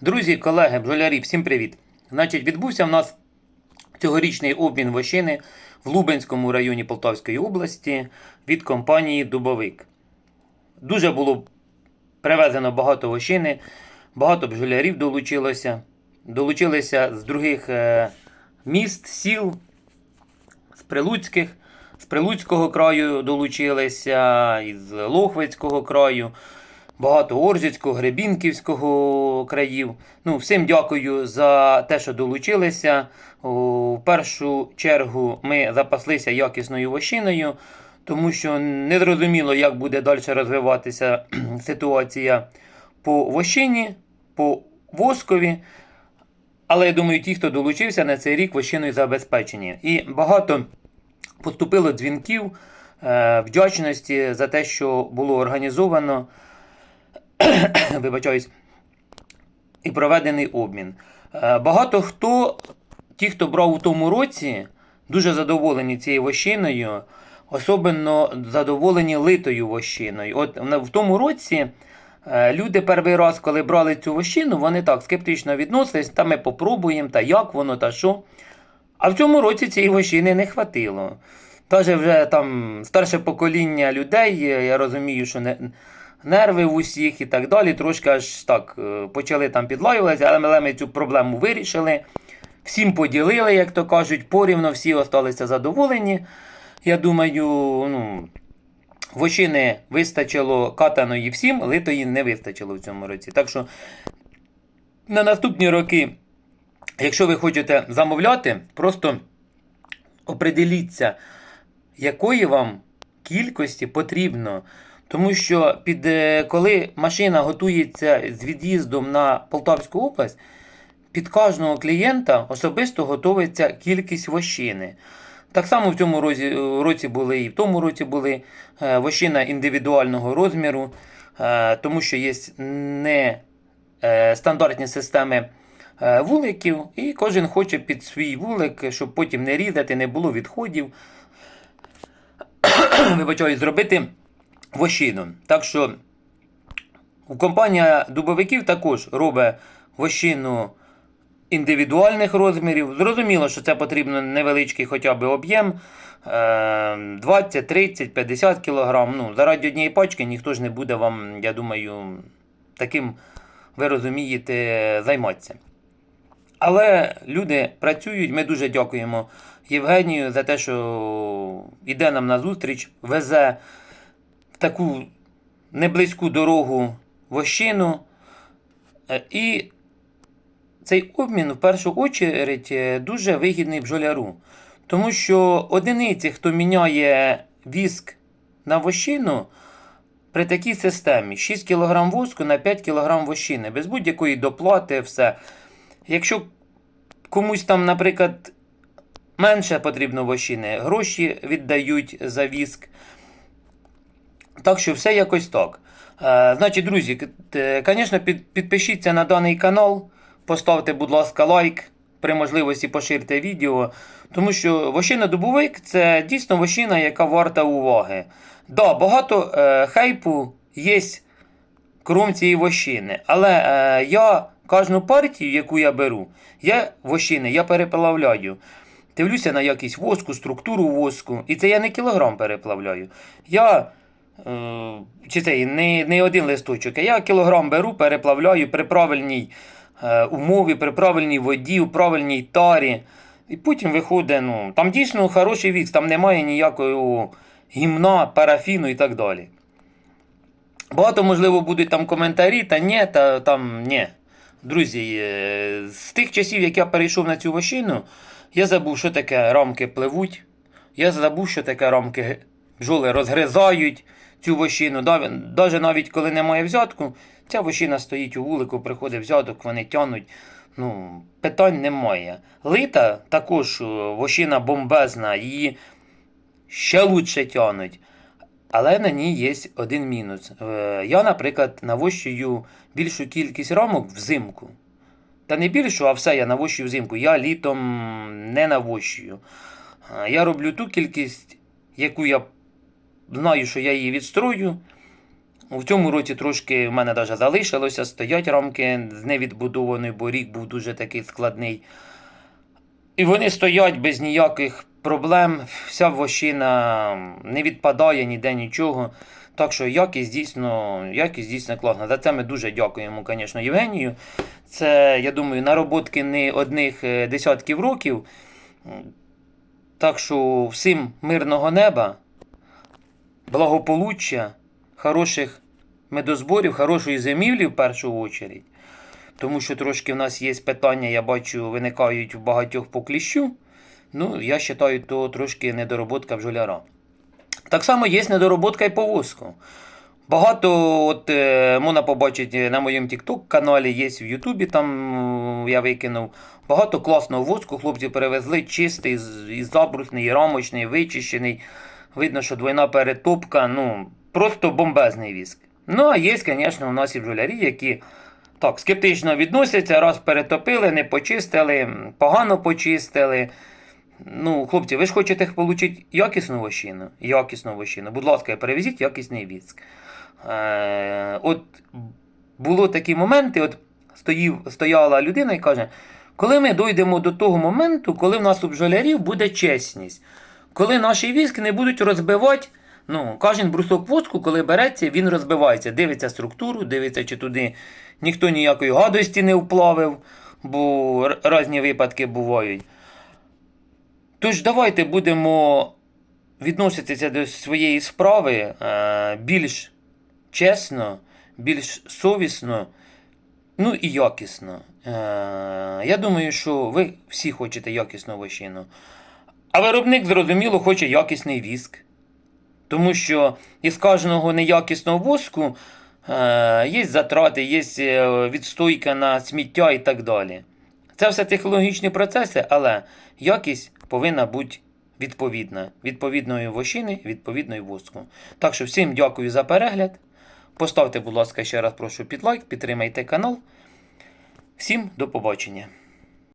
Друзі, колеги, бджолярі, всім привіт! Значить, відбувся в нас цьогорічний обмін вощини в Лубенському районі Полтавської області від компанії Дубовик. Дуже було привезено багато вощини, багато бджолярів долучилося. Долучилися з других е, міст, сіл, з Прилуцьких, з Прилуцького краю долучилися, із Лохвицького краю, багато Оржицького, Гребінківського країв. Ну, всім дякую за те, що долучилися. У першу чергу ми запаслися якісною вощиною, тому що не зрозуміло, як буде далі розвиватися ситуація по вощині, по воскові. Але я думаю, ті, хто долучився на цей рік вощиною забезпечені. І багато поступило дзвінків е, вдячності за те, що було організовано, вибачаюсь, і проведений обмін. Е, багато хто, ті, хто брав у тому році, дуже задоволені цією вощиною, особливо задоволені литою вощиною. От в тому році. Е, Люди перший раз, коли брали цю вощину, вони так скептично відносились, та ми попробуємо, та як воно, та що. А в цьому році цієї вощини не хватило. Даже вже там старше покоління людей, я розумію, що не, нерви в усіх і так далі, трошки аж так е, почали там підлаюватися, але але ми цю проблему вирішили. Всім поділили, як то кажуть, порівно всі осталися задоволені. Я думаю, ну. Вощини вистачило катаної всім, литої не вистачило в цьому році. Так що на наступні роки, якщо ви хочете замовляти, просто определіться, якої вам кількості потрібно. Тому що під, е, коли машина готується з від'їздом на Полтавську область, під кожного клієнта особисто готується кількість вощини. Так само в цьому році, році були і в тому році були е, вощина індивідуального розміру, е, тому що є не е, стандартні системи е, вуликів, і кожен хоче під свій вулик, щоб потім не різати, не було відходів. Вибачаю, зробити вощину. Так що компанія дубовиків також робить вощину індивідуальних розмірів. Зрозуміло, що це потрібно невеличкий хоча б об'єм е, 20, 30, 50 кг. Ну, заради однієї пачки ніхто ж не буде вам, я думаю, таким, ви розумієте, займатися. Але люди працюють. Ми дуже дякуємо Євгенію за те, що йде нам на зустріч, везе таку неблизьку дорогу вощину. Е, І цей обмін в першу очередь е, дуже вигідний бджоляру. Тому що одиниці, хто міняє віск на вощину, при такій системі 6 кг воску на 5 кг вощини, без будь-якої доплати, все. Якщо комусь там, наприклад, менше потрібно вощини, гроші віддають за віск. Так що все якось так. Е, значить, друзі, звісно, під, підпишіться на даний канал, поставте, будь ласка, лайк, при можливості поширте відео. Тому що вощина дубовик це дійсно вощина, яка варта уваги. Да, багато е, хейпу є крім цієї вощини. Але е, я кожну партію, яку я беру, я вощини я переплавляю. Дивлюся на якість воску, структуру воску. І це я не кілограм переплавляю. Я чи це не, не один листочок, а я кілограм беру, переплавляю при правильній е, умові, при правильній воді, у правильній тарі. І потім виходить, ну, там дійсно хороший вікс, там немає ніякого гімна, парафіну і так далі. Багато, можливо, будуть там коментарі, та ні, та там ні. Друзі, е, з тих часів, як я перейшов на цю вощину, я забув, що таке рамки пливуть. Я забув, що таке рамки бджоли розгризають цю вощину. Навіть навіть коли немає взятку, ця вощина стоїть у вулику, приходить взяток, вони тянуть. Ну, питань немає. Лита також е, вощина бомбезна, її ще лучше тянуть. Але на ній є один мінус. Е, Я, наприклад, навощую більшу кількість рамок взимку. Та не більшу, а все я навощую взимку. Я літом не навощую. Е, Я роблю ту кількість, яку я знаю, що я її відстрою. У цьому році трошки в мене навіть залишилося, стоять рамки з невідбудованої, бо рік був дуже такий складний. І вони стоять без ніяких проблем. Вся вощина не відпадає ніде нічого. Так що якість дійсно, якість дійсно класна. За це ми дуже дякуємо, звісно, Євгенію. Це, я думаю, нароботки не одних е, десятків років. Так що всім мирного неба, благополуччя, хороших медозборів, хорошої зимівлі в першу чергу. Тому що трошки в нас є питання, я бачу, виникають у багатьох по кліщу. Ну, я вважаю, то трошки недороботка бджоляра. Так само є недороботка і по воску. Багато, от е, можна побачити на моєму TikTok каналі, є в Ютубі, там я викинув. Багато класного воску. Хлопці перевезли чистий, і забрусний, і рамочний, вичищений. Видно, що двойна перетопка, ну, просто бомбезний віск. Ну, а є, звісно, у нас і бджолярі, які так, скептично відносяться, раз перетопили, не почистили, погано почистили. Ну, хлопці, ви ж хочете отримати якісну вощину? Якісну вощину. Будь ласка, перевезіть якісний віск. Е, от було такі моменти, от стоїв, стояла людина і каже, коли ми дійдемо до того моменту, коли в нас у бджолярів буде чесність, коли наші віск не будуть розбивати, ну, кожен брусок воску, коли береться, він розбивається, дивиться структуру, дивиться, чи туди ніхто ніякої гадості не вплавив, бо різні випадки бувають. Тож давайте будемо відноситися до своєї справи е, більш чесно, більш совісно, ну і якісно. Е, я думаю, що ви всі хочете якісну вощину. А виробник, зрозуміло, хоче якісний віск. Тому що із кожного неякісного воску е, є затрати, є е, відстойка на сміття і так далі. Це все технологічні процеси, але якість повинна бути відповідна. Відповідної вощини, відповідної воску. Так що всім дякую за перегляд. Поставте, будь ласка, ще раз прошу під лайк, підтримайте канал. Всім до побачення.